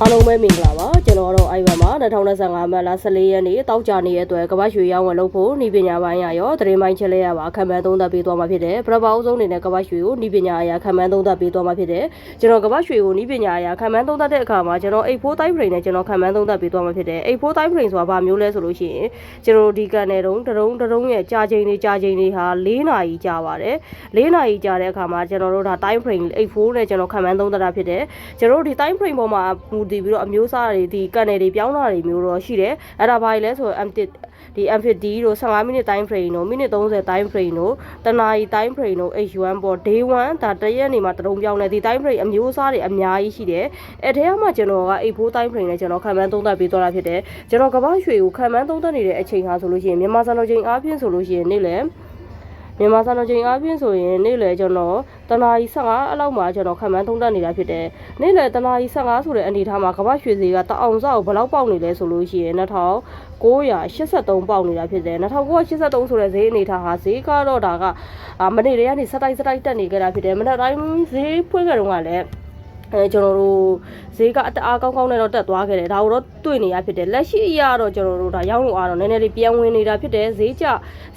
အားလုံးပဲမင်္ဂလာပါကျွန်တော်ကတော့အိုင်ဗန်ပါ2025မတ်လ14ရက်နေ့တောက်ကြနေ့ရဲ့အတွက်ကမ္ဘာရွှေရောင်းဝယ်လုပ်ဖို့ဤပညာပိုင်းရရောသတင်းပိုင်းချက်လေးရပါခံမှန်းသုံးသပ်ပေးသွားမှာဖြစ်တယ်ပထမအဆုံးအနေနဲ့ကမ္ဘာရွှေကိုဤပညာအရာခံမှန်းသုံးသပ်ပေးသွားမှာဖြစ်တယ်ကျွန်တော်ကမ္ဘာရွှေကိုဤပညာအရာခံမှန်းသုံးသပ်တဲ့အခါမှာကျွန်တော်84 time frame နဲ့ကျွန်တော်ခံမှန်းသုံးသပ်ပေးသွားမှာဖြစ်တယ်84 time frame ဆိုတာဘာမျိုးလဲဆိုလို့ရှိရင်ကျွန်တော်ဒီကန်နယ်တုံးတရုံတရုံရဲ့ကြာချိန်တွေကြာချိန်တွေဟာ4နာရီကြာပါတယ်4နာရီကြာတဲ့အခါမှာကျွန်တော်တို့ဒါ time frame 84နဲ့ကျွန်တော်ခံမှန်းသုံးသပ်တာဖြစ်တယ်ကျွန်တော်တို့ဒီ time frame ပေါ်မှာမူတည်ပြီးတော့အမျိုးအစားတွေဒီကန်နယ်တွေပြောင်းတာတွေမျိုးတော့ရှိတယ်အဲ့ဒါဘာလဲဆိုတော့ M1 ဒီ M50 တို့15မိနစ် time frame တို့မိနစ်30 time frame တို့တနာရီ time frame တို့ H1 ပေါ် day 1ဒါတရက်နေမှာတရုံပြောင်းနေဒီ time frame အမျိုးအစားတွေအများကြီးရှိတယ်အဲ့ထဲမှာကျွန်တော်က84 time frame နဲ့ကျွန်တော်ခံမှန်းသုံးသပ်ပေးသွားတာဖြစ်တယ်ကျွန်တော်ကမ္ဘာရွှေကိုခံမှန်းသုံးသပ်နေတဲ့အချိန်ဟာဆိုလို့ရှိရင်မြန်မာစံတော်ချိန်အားဖြင့်ဆိုလို့ရှိရင်နေ့လယ် မြန်မာစံတော်ချိန်အားဖြင့်ဆိုရင်နေ့လယ်ကျွန်တော်တနာရီ15အလောက်မှာကျွန်တော်ခံမှန်းသုံးသပ်နေတာဖြစ်တယ်။နေ့လယ်တနာရီ15ဆိုတဲ့အနေအထားမှာကမ္ဘာရွှေဈေးကတအောင်စောက်ဘယ်လောက်ပေါက်နေလဲဆိုလို့ရှိရင်2983ပေါက်နေတာဖြစ်တယ်။2983ဆိုတဲ့ဈေးအနေအထားဟာဈေးကတော့ဒါကအာမနေ့တည်းကနေစတိုက်စတိုက်တက်နေကြတာဖြစ်တယ်။မနေ့တိုင်းဈေးဖွင့်ကြတော့ကလည်း အဲကျွန်တော်တို့ဈေးကအတအားကောင်းကောင်းနဲ့တော့တက်သွားခဲ့တယ်ဒါကိုတော့တွေ့နေရဖြစ်တယ်လက်ရှိအရာတော့ကျွန်တော်တို့ဒါရောင်းလို့အားတော့နည်းနည်းလေးပြန်ဝင်နေတာဖြစ်တယ်ဈေးကျ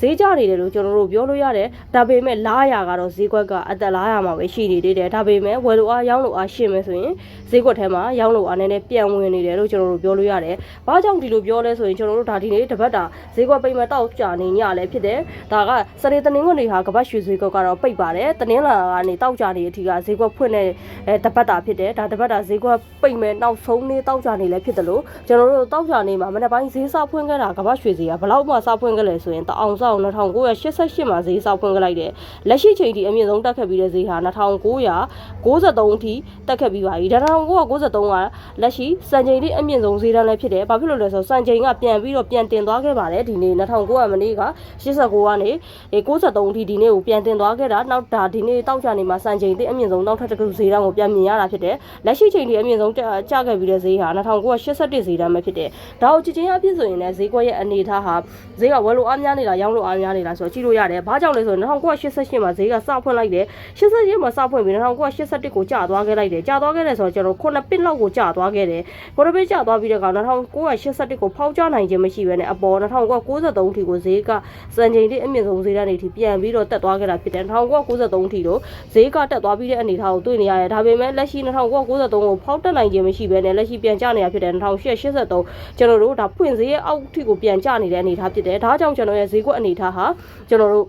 ဈေးကျနေတယ်လို့ကျွန်တော်တို့ပြောလို့ရတယ်ဒါပေမဲ့လားရကတော့ဈေးကွက်ကအသက်လားရမှာပဲရှိနေသေးတယ်ဒါပေမဲ့ဝယ်လို့အားရောင်းလို့အားရှင်းမယ်ဆိုရင်ဈေးကွက်ထဲမှာရောင်းလို့အားနည်းနည်းပြန်ဝင်နေတယ်လို့ကျွန်တော်တို့ပြောလို့ရတယ်ဘာကြောင့်ဒီလိုပြောလဲဆိုရင်ကျွန်တော်တို့ဒါဒီနေ့တပတ်တာဈေးကွက်ပိတ်မဲ့တောက်ကြနေညလည်းဖြစ်တယ်ဒါကစနေတနင်္ဂနွေဟာကပတ်ရွှေဈေးကွက်ကတော့ပိတ်ပါတယ်တနင်္လာကနေတောက်ကြနေအထိကဈေးကွက်ဖွင့်တဲ့အဲတပတ်တာဖြစ်တယ်ဒါတပတ်တာဈေးကွက်ပိတ်မဲ့နောက်ဆုံးနေ့တောက်ကြနေလည်းဖြစ်တယ်လို့ကျွန်တော်တို့တောက်ကြနေမှာမနေ့ပိုင်းဈေးစဖွင့်ခဲ့တာကပတ်ရွှေဈေးကဘလောက်မှစဖွင့်ခဲ့လဲဆိုရင်တအောင်ဆောင်2988မှာဈေးစဖွင့်ခဲ့လိုက်တယ်လက်ရှိချိန်ထိအမြင့်ဆုံးတက်ခဲ့ပြီးတဲ့ဈေးဟာ2993အထိတက်ခဲ့ပြီးပါပြီဒါ1993ကလက်ရှိစံချိန်လေးအမြင့်ဆုံးဈေးတန်းလည်းဖြစ်တယ်ဘာဖြစ်လို့လဲဆိုတော့စံချိန်ကပြန်ပြီးတော့ပြန်တင်သွားခဲ့ပါတယ်ဒီနေ့2900မနေ့က89ကနေ63အထိဒီနေ့ကိုပြန်တင်သွားခဲ့တာနောက်ဒါဒီနေ့တောက်ချနေမှာစံချိန်လေးအမြင့်ဆုံးနောက်ထပ်တစ်ခုဈေးတန်းကိုပြန်မြင်ရတာဖြစ်တယ်လက်ရှိချိန်ထိအမြင့်ဆုံးကျခဲ့ပြီးတဲ့ဈေးဟာ2981ဈေးတန်းပဲဖြစ်တယ်ဒါကိုကြည့်ချင်းအဖြစ်ဆိုရင်လည်းဈေးကွက်ရဲ့အနေအထားဟာဈေးကဝယ်လို့အားများနေတာရောင်းလို့အားများနေတာဆိုတော့ကြည့်လို့ရတယ်ဘာကြောင့်လဲဆိုတော့1988မှာဈေးကစဖွင့်လိုက်တယ်88မှာစဖွင့်ပြီး1981ကိုကျသွားခဲ့လိုက်တယ်ကျသွားခဲ့တယ်ဆိုတော့ကျွန်တော်9ပစ်လောက်ကိုကျသွားခဲ့တယ်9ပစ်ကျသွားပြီးတဲ့ကောင်1981ကိုဖောက်ကျနိုင်ခြင်းမရှိဘဲနဲ့အပေါ်1993အထိကိုဈေးကစံချိန်လေးအမြင့်ဆုံးဈေးတန်းတွေထိပြန်ပြီးတော့တက်သွားခဲ့တာဖြစ်တယ်1993အထိတော့ဈေးကတက်သွားပြီးတဲ့အနေအထားကိုတွေ့နေရတယ်ဒါပေမဲ့လက်ရှိ1993ကိုဖောက်တက်နိုင်ခြင်းမရှိဘဲနဲ့လက်ရှိပြန်ကျနေတာဖြစ်တယ်1883ကျွန်တော်တို့ဒါဖွင့်ဈေးရဲ့အောက်ထိကိုပြန်ကျနေတဲ့အနေအထားဖြစ်တယ်ဒါကြောင့်ကျွန်တော်ရဲ့ဈေးကွက်အနေအထားဟာကျွန်တော်တို့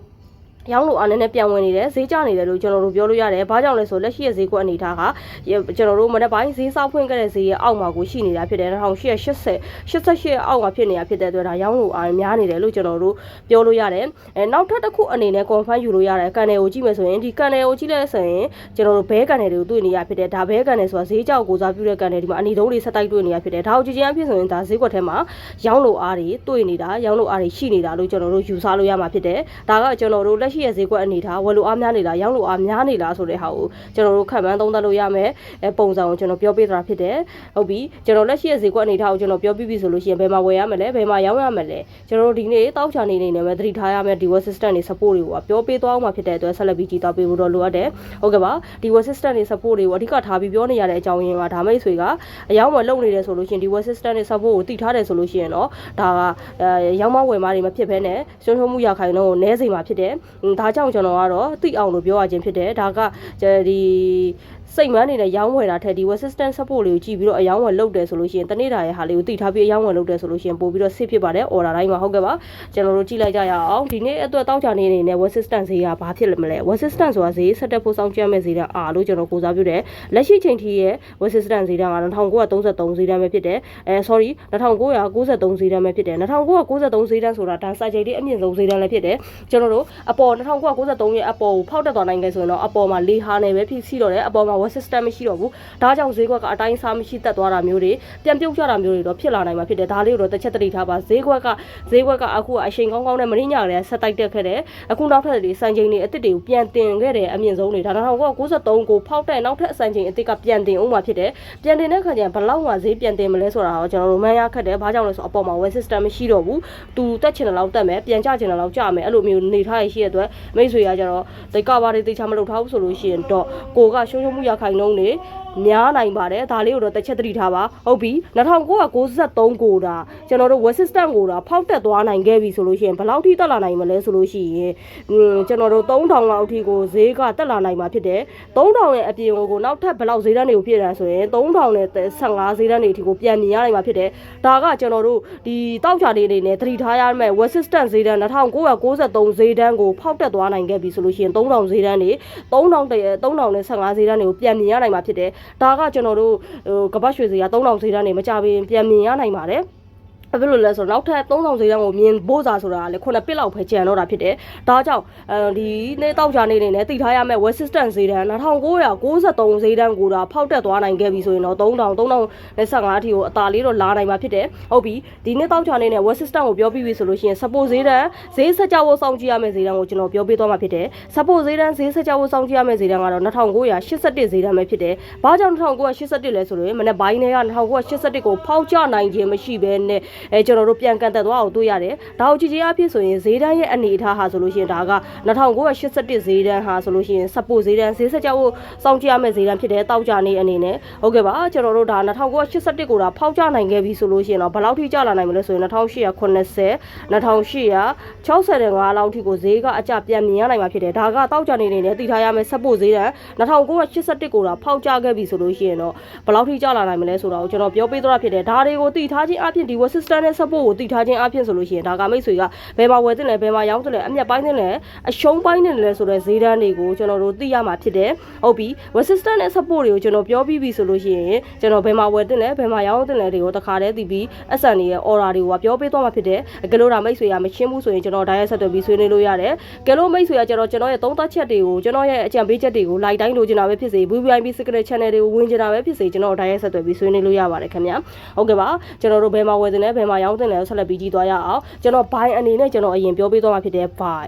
ရောင်းလို့အားနည်းနည်းပြန်ဝင်နေတယ်ဈေးကျနေတယ်လို့ကျွန်တော်တို့ပြောလို့ရတယ်။ဘာကြောင့်လဲဆိုလက်ရှိရဲ့ဈေးကွက်အနေထားကကျွန်တော်တို့မနေ့ပိုင်းဈေးစောက်ဖွင့်ခဲ့တဲ့ဈေးရဲ့အောက်မှာကိုရှိနေတာဖြစ်တယ်1880 88အောက်မှာဖြစ်နေတာဖြစ်တဲ့အတွက်ဒါရောင်းလို့အားများနေတယ်လို့ကျွန်တော်တို့ပြောလို့ရတယ်။အဲနောက်ထပ်တစ်ခုအနေနဲ့ confirm ယူလို့ရတယ်ကန်နယ်ကိုကြည့်မယ်ဆိုရင်ဒီကန်နယ်ကိုကြည့်လိုက်ဆိုရင်ကျွန်တော်တို့ဘဲကန်နယ်တွေကိုတွေ့နေရဖြစ်တယ်ဒါဘဲကန်နယ်ဆိုတာဈေးကြောက်ကိုစားပြုတဲ့ကန်နယ်ဒီမှာအနီတုံးတွေဆက်တိုက်တွေ့နေရဖြစ်တယ်ဒါကိုကြည့်ချင်းအဖြစ်ဆိုရင်ဒါဈေးကွက်ထဲမှာရောင်းလို့အားတွေတွေ့နေတာရောင်းလို့အားတွေရှိနေတာလို့ကျွန်တော်တို့ယူဆလို့ရမှာဖြစ်တယ်။ဒါကကျွန်တော်တို့လက်ရှိရဲ့ဈေးကွက်အနေထားဝယ်လို့အားများနေလားရောင်းလို့အားများနေလားဆိုတဲ့ဟာကိုကျွန်တော်တို့ခံမှန်းသုံးသပ်လို့ရမယ်အဲပုံစံကိုကျွန်တော်ပြောပြတာဖြစ်တယ်ဟုတ်ပြီကျွန်တော်လက်ရှိရဲ့ဈေးကွက်အနေထားကိုကျွန်တော်ပြောပြပြီဆိုလို့ရှိရင်ဘယ်မှာဝယ်ရမလဲဘယ်မှာရောင်းရမလဲကျွန်တော်တို့ဒီနေ့တောက်ချာနေနေနဲ့ပဲသတိထားရမယ်ဒီ web system တွေ support တွေကိုပြောပေးသွားအောင်မှာဖြစ်တဲ့အတွက်ဆက်လက်ပြီးကြည့်တော့ပေးဖို့တော့လိုအပ်တယ်ဟုတ်ကဲ့ပါဒီ web system တွေ support တွေကိုအဓိကထားပြီးပြောနေရတဲ့အကြောင်းရင်းကဒါမိတ်ဆွေကအယောင်းမလုံနေတယ်ဆိုလို့ရှိရင်ဒီ web system တွေ support ကိုတည်ထားတယ်ဆိုလို့ရှိရင်တော့ဒါကအဲရောင်းမဝယ်မတွေမဖြစ်ဘဲနဲ့ရှုံးရှုံးမှုရခိုင်တော့နည်းစိမှာဖြစ်တယ်ဒါကြောင့်ကျွန်တော်ကတော့သိအောင်လို့ပြောရခြင်းဖြစ်တယ်ဒါကဒီ စိတ်မန်းနေတဲ့ရောင်းဝယ်တာထက်ဒီ resistant support လေးကိုကြည့်ပြီးတော့အယောင်းဝယ်လုပ်တယ်ဆိုလို့ရှိရင်တနေ့တာရဲ့ဟာလေးကိုသိထားပြီးအယောင်းဝယ်လုပ်တယ်ဆိုလို့ရှိရင်ပို့ပြီးတော့ safe ဖြစ်ပါတယ် order တိုင်းမှာဟုတ်ကဲ့ပါကျွန်တော်တို့ကြည့်လိုက်ကြရအောင်ဒီနေ့အတွက်တောက်ချနေနေနဲ့ resistant ဈေးကဘာဖြစ်လဲမလဲ resistant ဆိုတာဈေးဆက်တက်ဖို့စောင့်ကြည့်မဲ့ဈေးတန်းအားလို့ကျွန်တော်ကိုစားပြုတယ်လက်ရှိချိန်ထိရဲ့ resistant ဈေးတန်းက1933ဈေးတန်းပဲဖြစ်တယ်အဲ sorry 1993ဈေးတန်းပဲဖြစ်တယ်1993ဈေးတန်းဆိုတာဒါစာချိန်လေးအမြင့်ဆုံးဈေးတန်းလည်းဖြစ်တယ်ကျွန်တော်တို့အပေါ်1993ရဲ့အပေါ်ကိုဖောက်တက်သွားနိုင်တယ်ဆိုရင်တော့အပေါ်မှာလေးဟာနေပဲဖြစ်စီတော့တယ်အပေါ်မှာ web system မရှိတော့ဘူးဒါကြောင့်ဈေးကွက်ကအတိုင်းစားမရှိတက်သွားတာမျိုးတွေပြန်ပြုတ်ကျတာမျိုးတွေတော့ဖြစ်လာနိုင်မှာဖြစ်တယ်ဒါလေးကိုတော့တစ်ချက်တတိထားပါဈေးကွက်ကဈေးကွက်ကအခုကအချိန်ကောင်းကောင်းနဲ့မရင်းညာလည်းဆက်တိုက်တက်ခဲ့တယ်အခုနောက်ထပ်တွေစံချိန်တွေအစ်စ်တွေကိုပြန်တင်ခဲ့တယ်အမြင့်ဆုံးတွေဒါတော့93ကိုဖောက်တဲ့နောက်ထပ်စံချိန်အစ်စ်ကပြန်တင်အောင်မှာဖြစ်တယ်ပြန်တင်တဲ့ခါကျရင်ဘလောက်မှဈေးပြန်တင်မလဲဆိုတာတော့ကျွန်တော်တို့မှန်းရခက်တယ်ဘာကြောင့်လဲဆိုအပေါ်မှာ web system မရှိတော့ဘူးသူတက်ချင်တဲ့လောက်တက်မယ်ပြန်ကျချင်တဲ့လောက်ကျမယ်အဲ့လိုမျိုးနေထားရရှိရတဲ့အတွက်မိတ်ဆွေကကျတော့ဒီကဘာတွေတေချာမလုပ်ထားဘူးဆိုလို့ရှိရင်တော့ကိုကရှုံးရှုံးမှုရခိုင်နှုန်းနေ များနိုင်ပါတယ်ဒါလေးကိုတော့တစ်ချက်သတိထားပါဟုတ်ပြီ2993ကိုတာကျွန်တော်တို့ web system ကိုတာဖောက်တက်သွားနိုင်ခဲ့ပြီဆိုလို့ရှိရင်ဘယ်လောက်ထိတက်လာနိုင်မလဲဆိုလို့ရှိရင်อืมကျွန်တော်တို့3000လောက်အထိကိုဈေးကတက်လာနိုင်မှာဖြစ်တယ်3000ရဲ့အပြင်ကိုနောက်ထပ်ဘယ်လောက်ဈေးတန်းတွေကိုဖြစ်ရဆိုရင်3000နဲ့15ဈေးတန်းတွေအထိကိုပြန်မြင်ရနိုင်မှာဖြစ်တယ်ဒါကကျွန်တော်တို့ဒီတောက်ချာလေးတွေနဲ့သတိထားရမယ့် web system ဈေးတန်း2993ဈေးတန်းကိုဖောက်တက်သွားနိုင်ခဲ့ပြီဆိုလို့ရှိရင်3000ဈေးတန်းတွေ3000တည်း3000နဲ့15ဈေးတန်းတွေကိုပြန်မြင်ရနိုင်မှာဖြစ်တယ်ဒါကကျွန်တော်တို့ဟိုကပတ်ရွှေဈေးက3000ဈေးတန်းတွေမကြဘင်းပြန်မြင်ရနိုင်ပါတယ် ဘာဖြစ်လို့လဲဆိုတော့နောက်ထပ်3000ဈေးတန်းကိုမြင်ဖို့စာဆိုတာကလေခုနှစ်ပစ်လောက်ပဲကျန်တော့တာဖြစ်တယ်။ဒါကြောင့်အဲဒီနေ့တောက်ချာနေနေနဲ့သိထားရမယ့် West System ဈေးတန်း2993ဈေးတန်းကိုဒါဖောက်တက်သွားနိုင်ခဲ့ပြီဆိုရင်တော့3000 3015အထိကိုအသာလေးတော့လာနိုင်မှာဖြစ်တယ်။ဟုတ်ပြီဒီနေ့တောက်ချာနေနဲ့ West System ကိုပြောပြီးပြီဆိုလို့ရှိရင် support ဈေးတန်းဈေးဆက်ကြဖို့စောင့်ကြည့်ရမယ့်ဈေးတန်းကိုကျွန်တော်ပြောပြသွားမှာဖြစ်တယ်။ support ဈေးတန်းဈေးဆက်ကြဖို့စောင့်ကြည့်ရမယ့်ဈေးတန်းကတော့2981ဈေးတန်းပဲဖြစ်တယ်။ဘာကြောင့်2981လဲဆိုတော့မနေ့ဘိုင်းတွေက2981ကိုဖောက်ချနိုင်ခြင်းမရှိဘဲနဲ့အဲကျွန်တော်တို့ပြန်ကန်တက်သွားအောင်တွေ့ရတယ်။ဒါကိုကြည့်ချင်းအဖြစ်ဆိုရင်ဈေးတန်းရဲ့အနေအထားဟာဆိုလို့ရှိရင်ဒါက2981ဈေးတန်းဟာဆိုလို့ရှိရင် support ဈေးတန်းဈေးဆက်ကြဖို့စောင့်ကြည့်ရမယ့်ဈေးတန်းဖြစ်တယ်တောက်ကြနေအနေနဲ့ဟုတ်ကဲ့ပါကျွန်တော်တို့ဒါ2981ကိုဒါဖောက်ချနိုင်ခဲ့ပြီဆိုလို့ရှိရင်တော့ဘယ်လောက်ထိကျလာနိုင်မလဲဆိုရင်2880 2865လောက်ထိကိုဈေးကအကျပြန်မြင်ရနိုင်မှာဖြစ်တယ်ဒါကတောက်ကြနေနေနဲ့သိထားရမယ့် support ဈေးတန်း2981ကိုဒါဖောက်ချခဲ့ပြီဆိုလို့ရှိရင်တော့ဘယ်လောက်ထိကျလာနိုင်မလဲဆိုတာကိုကျွန်တော်ပြောပေးသွားတာဖြစ်တယ်ဒါတွေကိုသိထားခြင်းအပြင်ဒီ web system နဲ့ support ကိုသိထားခြင်းအပြင်ဆိုလို့ရှိရင်ဒါကမိတ်ဆွေကဘယ်မှာဝယ်တင်လဲဘယ်မှာရောင်းတင်လဲအမျက်ပိုင်းတင်လဲအရှုံးပိုင်းတင်လဲဆိုတဲ့ဈေးတန်းတွေကိုကျွန်တော်တို့သိရမှာဖြစ်တယ်ဟုတ်ပြီ web system နဲ့ support တွေကိုကျွန်တော်ပြောပြီးပြီဆိုလို့ရှိရင်ကျွန်တော်ဘယ်မှာဝယ်တင်လဲဘယ်မှာရောင်းတင်လဲတွေကိုတခါတည်းသိပြီး SN တွေရဲ့ order တွေကိုပြောပေးသွားမှာဖြစ်တယ်အကလို့ဒါမိတ်ဆွေကမရှင်းဘူးဆိုရင်ကျွန်တော် direct ဆက်သွယ်ပြီးဆွေးနွေးလို့ရတယ်ကဲလို့မိတ်ဆွေကကျွန်တော်ကျွန်တော်ရဲ့သုံးသပ်ချက်တွေကိုကျွန်တော်ရဲ့အကြံပေးချက်တွေကို like တိုင်းလိုချင်တာပဲဖြစ်စေ VVIP secret channel တွေကိုဝင်ချင်တာပဲဖြစ်စေကျွန်တော် direct ဆက်သွယ်ပြီးဆွေးနွေးလို့ရပါတယ်ခင်ဗျာဟုတ်ကဲ့ပါကျွန်တော်တို့ဘယ်မှာဝယ်တင်လဲဘယ်မှာရောင်းတင်လဲဆက်လက်ပြီးကြည့်သွားရအောင်ကျွန်တော် buy အနေနဲ့ကျွန်တော်အရင်ပြောပေးသွားမှာဖြစ်တယ် buy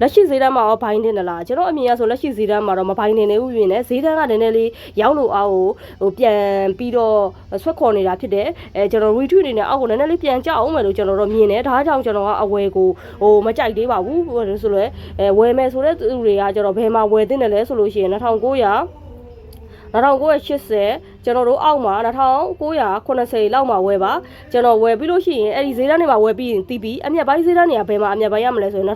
လက်ရှိဈေးတန်းမှာရောဘိုင်းတင်တယ်လားကျွန်တော်အမြင်အရဆိုလက်ရှိဈေးတန်းမှာတော့မဘိုင်းတင်နေဘူးပြင်နေဈေးတန်းကနည်းနည်းလေးရောက်လို့အောက်ကိုဟိုပြန်ပြီးတော့ဆွက်ခေါ်နေတာဖြစ်တယ်အဲကျွန်တော် retweet အနေနဲ့အောက်ကိုနည်းနည်းလေးပြန်ကြအောင်မယ်လို့ကျွန်တော်တို့မြင်တယ်ဒါကြောင့်ကျွန်တော်ကအဝယ်ကိုဟိုမကြိုက်သေးပါဘူးဟိုဆိုလဲအဲဝယ်မယ်ဆိုတဲ့သူတွေကကျွန်တော်ဘယ်မှာဝယ်တင်တယ်လဲဆိုလို့ရှိရင်2900 1980 ကျွန်တော်တို့အောက်မှာ1980လောက်မှာဝယ်ပါကျွန်တော်ဝယ်ပြီးလို့ရှိရင်အဲ့ဒီဈေးတန်းတွေမှာဝယ်ပြီးရင်တီးပြီးအမျက်ပိုင်းဈေးတန်းတွေကဘယ်မှာအမျက်ပိုင်းရမလဲဆိုရင်1985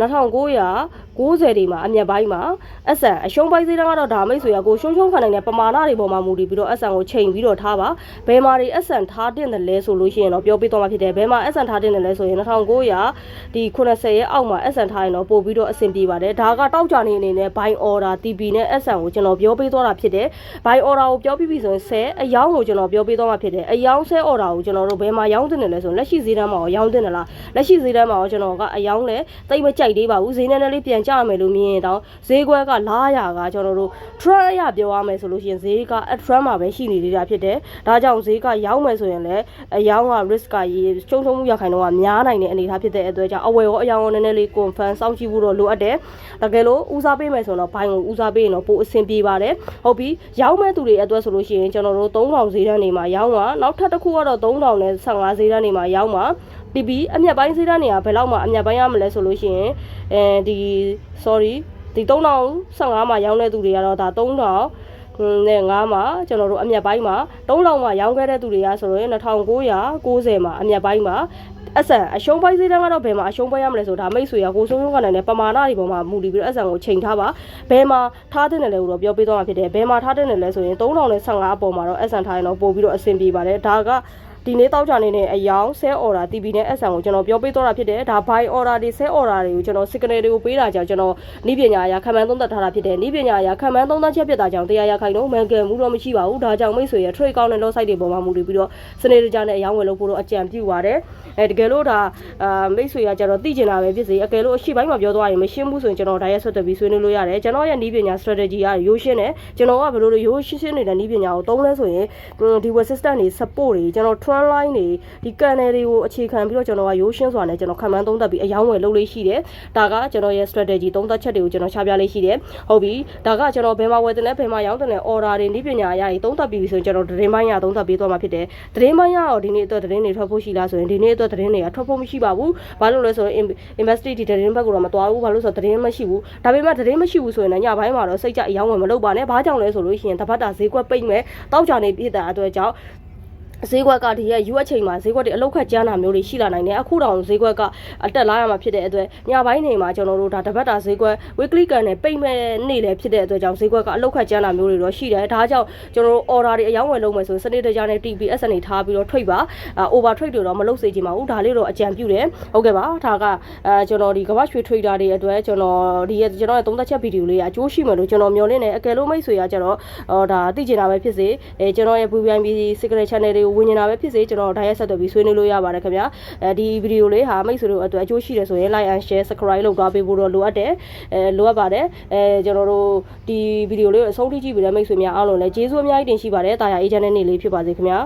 1990တွေမှာအမျက်ပိုင်းမှာအဆန်အရှုံးပိုင်းဈေးတန်းကတော့ဒါမိတ်ဆွေကကိုရှုံးရှုံးခံနိုင်တဲ့ပမာဏတွေပေါ်မှာမူတည်ပြီးတော့အဆန်ကိုချိန်ပြီးတော့ထားပါဘယ်မှာတွေအဆန်ထားတင်တယ်လဲဆိုလို့ရှိရင်တော့ပြောပြသွားမှာဖြစ်တယ်ဘယ်မှာအဆန်ထားတင်တယ်လဲဆိုရင်1900ဒီ90ရဲ့အောက်မှာအဆန်ထားရင်တော့ပို့ပြီးတော့အဆင်ပြေပါတယ်ဒါကတောက်ကြနေအနေနဲ့ buy order TP နဲ့ SN ကိုကျွန်တော်ပြောပေးသွားတာဖြစ်တယ်။ buy order ကိုပြောပြီးပြီဆိုရင်10အယောင်းကိုကျွန်တော်ပြောပေးသွားမှာဖြစ်တယ်။အယောင်း10 order ကိုကျွန်တော်တို့ဘယ်မှာရောင်းတင်တယ်လဲဆိုရင်လက်ရှိဈေးတန်းမှာရောင်းတင်တယ်လား။လက်ရှိဈေးတန်းမှာရောကျွန်တော်ကအယောင်းလဲတိတ်မကြိုက်သေးပါဘူး။ဈေးနည်းနည်းလေးပြန်ကျမယ်လို့မြင်ရင်တော့ဈေးကွက်ကလားရကကျွန်တော်တို့ trend အရပြောရမယ်ဆိုလို့ရှိရင်ဈေးက at trend မှာပဲရှိနေသေးတာဖြစ်တယ်။ဒါကြောင့်ဈေးကရောင်းမယ်ဆိုရင်လည်းအယောင်းက risk ကရေကျုံ့ချုံမှုရခိုင်တော့ကများနိုင်တဲ့အနေအထားဖြစ်တဲ့အတွက်ကြောင့်အဝယ်ရောအယောင်းရောနည်းနည်းလေး confirm စောင့်ကြည့်ဖို့တော့လိုအပ်တယ်။တကယ်လို့ဦးစားပေးမယ်ဆိုတော့ဘိုင်းကိုဦးစားပေးရင်တော့ပိုအဆင်ပြေပါတယ်ဟုတ်ပြီရောင်းမဲ့သူတွေအတွက်ဆိုလို့ရှိရင်ကျွန်တော်တို့3000ဈေးတန်းနေမှာရောင်းပါနောက်ထပ်တစ်ခုကတော့3000နဲ့15ဈေးတန်းနေမှာရောင်းပါ TB အမျက်ပိုင်းဈေးတန်းနေကဘယ်လောက်မှအမျက်ပိုင်းရမလဲဆိုလို့ရှိရင်အဲဒီ sorry ဒီ3015မှာရောင်းတဲ့သူတွေကတော့ဒါ3000နဲ့9မှာကျွန်တော်တို့အမျက်ပိုင်းမှာ3000မှာရောင်းခဲ့တဲ့သူတွေကဆိုရင်2990မှာအမျက်ပိုင်းမှာ အဆန်အရှုံးပိုင်းစည်းတန်းကတော့ဘယ်မှာအရှုံးပိုင်းရမလဲဆိုဒါမိတ်ဆွေကကိုစိုးရုံးကနိုင်တဲ့ပမာဏတွေပေါ်မှာမူတည်ပြီးတော့အဆန်ကိုချိန်ထားပါဘယ်မှာထားတဲ့နယ်လဲကိုတော့ပြောပေးသွားမှာဖြစ်တယ်ဘယ်မှာထားတဲ့နယ်လဲဆိုရင်3015အပေါ်မှာတော့အဆန်ထားရင်တော့ပို့ပြီးတော့အဆင်ပြေပါတယ်ဒါက ဒီနေ့တောက်ကြနေတဲ့အယောင် sell order TB နဲ့ SN ကိုကျွန်တော်ပြောပေးသွားတာဖြစ်တယ်ဒါ buy order တွေ sell order တွေကိုကျွန်တော် signal တွေကိုပေးတာကြောင့်ကျွန်တော်ဤပညာအရာခံမှန်းသုံးသပ်ထားတာဖြစ်တယ်ဤပညာအရာခံမှန်းသုံးသပ်ချက်ဖြစ်တာကြောင့်တရားရခိုင်တော့မှန်ကန်မှုတော့မရှိပါဘူးဒါကြောင့်မိတ်ဆွေရ trade ကောင်းတဲ့ lot site တွေပေါ်မှာမူတည်ပြီးတော့စနေတကြနဲ့အယောင်ဝယ်လို့ဖို့တော့အကြံပြုပါတယ်အဲတကယ်လို့ဒါအာမိတ်ဆွေရကျတော့သိကျင်တာပဲဖြစ်စေအကယ်လို့အရှိပိုင်းမှာပြောသွားရင်မရှင်းဘူးဆိုရင်ကျွန်တော်ဒါရက်ဆွတ်တက်ပြီးဆွေးနွေးလို့ရတယ်ကျွန်တော်ရဲ့ဤပညာ strategy ကရိုးရှင်းတယ်ကျွန်တော်ကဘယ်လိုလိုရိုးရှင်းရှင်းနေတဲ့ဤပညာကိုသုံးလဲဆိုရင်ဒီ web system တွေ support တွေကျွန်တော် trend fund line တွေဒီ channel တွေကိုအခြေခံပြီးတော့ကျွန်တော်ကရိုးရှင်းစွာနဲ့ကျွန်တော်ခံမှန်းသုံးသပ်ပြီးအယောင်းဝယ်လုပ်လေးရှိတယ်ဒါကကျွန်တော်ရဲ့ strategy သုံးသပ်ချက်တွေကိုကျွန်တော်ချပြလေးရှိတယ်ဟုတ်ပြီဒါကကျွန်တော်ဘယ်မှာဝယ်တယ်လဲဘယ်မှာရောင်းတယ်လဲ order တွေနည်းပညာအရာတွေသုံးသပ်ပြီးပြီဆိုရင်ကျွန်တော်သတင်းပိုင်းရသုံးသပ်ပေးသွားမှာဖြစ်တယ်သတင်းပိုင်းရတော့ဒီနေ့အတွက်သတင်းတွေထွက်ဖို့ရှိလားဆိုရင်ဒီနေ့အတွက်သတင်းတွေကထွက်ဖို့မရှိပါဘူးဘာလို့လဲဆိုရင် investigate ဒီသတင်းဘက်ကတော့မသွားဘူးဘာလို့ဆိုတော့သတင်းမရှိဘူးဒါပေမဲ့သတင်းမရှိဘူးဆိုရင်လည်းညပိုင်းမှာတော့စိတ်ကြအယောင်းဝယ်မလုပ်ပါနဲ့ဘာကြောင့်လဲဆိုလို့ရှိရင်တပတ်တာဈေးကွက်ပိတ်မယ်တောက်ကြနေပြည့်တဲ့အတွက်ကြောင့် ဈေးကွက်ကဒီရဲ့ US ချိန်မှာဈေးကွက်တွေအလောက်ခတ်ကျန်းတာမျိုးတွေရှိလာနိုင်တယ်အခုတောင်ဈေးကွက်ကအတက်လာရမှာဖြစ်တဲ့အတွက်ညပိုင်းနေမှာကျွန်တော်တို့ဒါတပတ်တာဈေးကွက် weekly ကန်နဲ့ပိတ်မဲ့နေ့လည်းဖြစ်တဲ့အတွက်ကြောင့်ဈေးကွက်ကအလောက်ခတ်ကျန်းတာမျိုးတွေတော့ရှိတယ်ဒါကြောင့်ကျွန်တော်တို့ order တွေအယောင်းဝယ်လုပ်မယ်ဆိုစနေတကြနဲ့ TPS နဲ့ထားပြီးတော့ trade ပါ over trade တွေတော့မလုပ်စေချင်ပါဘူးဒါလေးတော့အကြံပြုတယ်ဟုတ်ကဲ့ပါဒါကအဲကျွန်တော်ဒီကမ္ဘာရွှေ trader တွေအတွက်ကျွန်တော်ဒီကျွန်တော်ရဲ့သုံးသက်ချက်ဗီဒီယိုလေးကအကျိုးရှိမယ်လို့ကျွန်တော်မျှော်လင့်တယ်အကယ်လို့မိတ်ဆွေကကျွန်တော်ဟောဒါသိချင်တာပဲဖြစ်စေအဲကျွန်တော်ရဲ့ VVIP secret channel တွေကိုဝင်နေတာပဲဖြစ်စေကျွန်တော်ဒါရက်ဆက်သွယ်ပြီးဆွေးနွေးလို့ရပါတယ်ခင်ဗျာအဲဒီဗီဒီယိုလေးဟာမိတ်ဆွေတို့အတွက်အကျိုးရှိတယ်ဆိုရင် like and share subscribe လုပ်သွားပေးဖို့တော့လိုအပ်တယ်အဲလိုအပ်ပါတယ်အဲကျွန်တော်တို့ဒီဗီဒီယိုလေးကိုအဆုံးထိကြည့်ပြီးတဲ့မိတ်ဆွေများအားလုံးလည်းကျေးဇူးအများကြီးတင်ရှိပါတယ်တာယာအေဂျင့်နဲ့နေလေးဖြစ်ပါစေခင်ဗျာ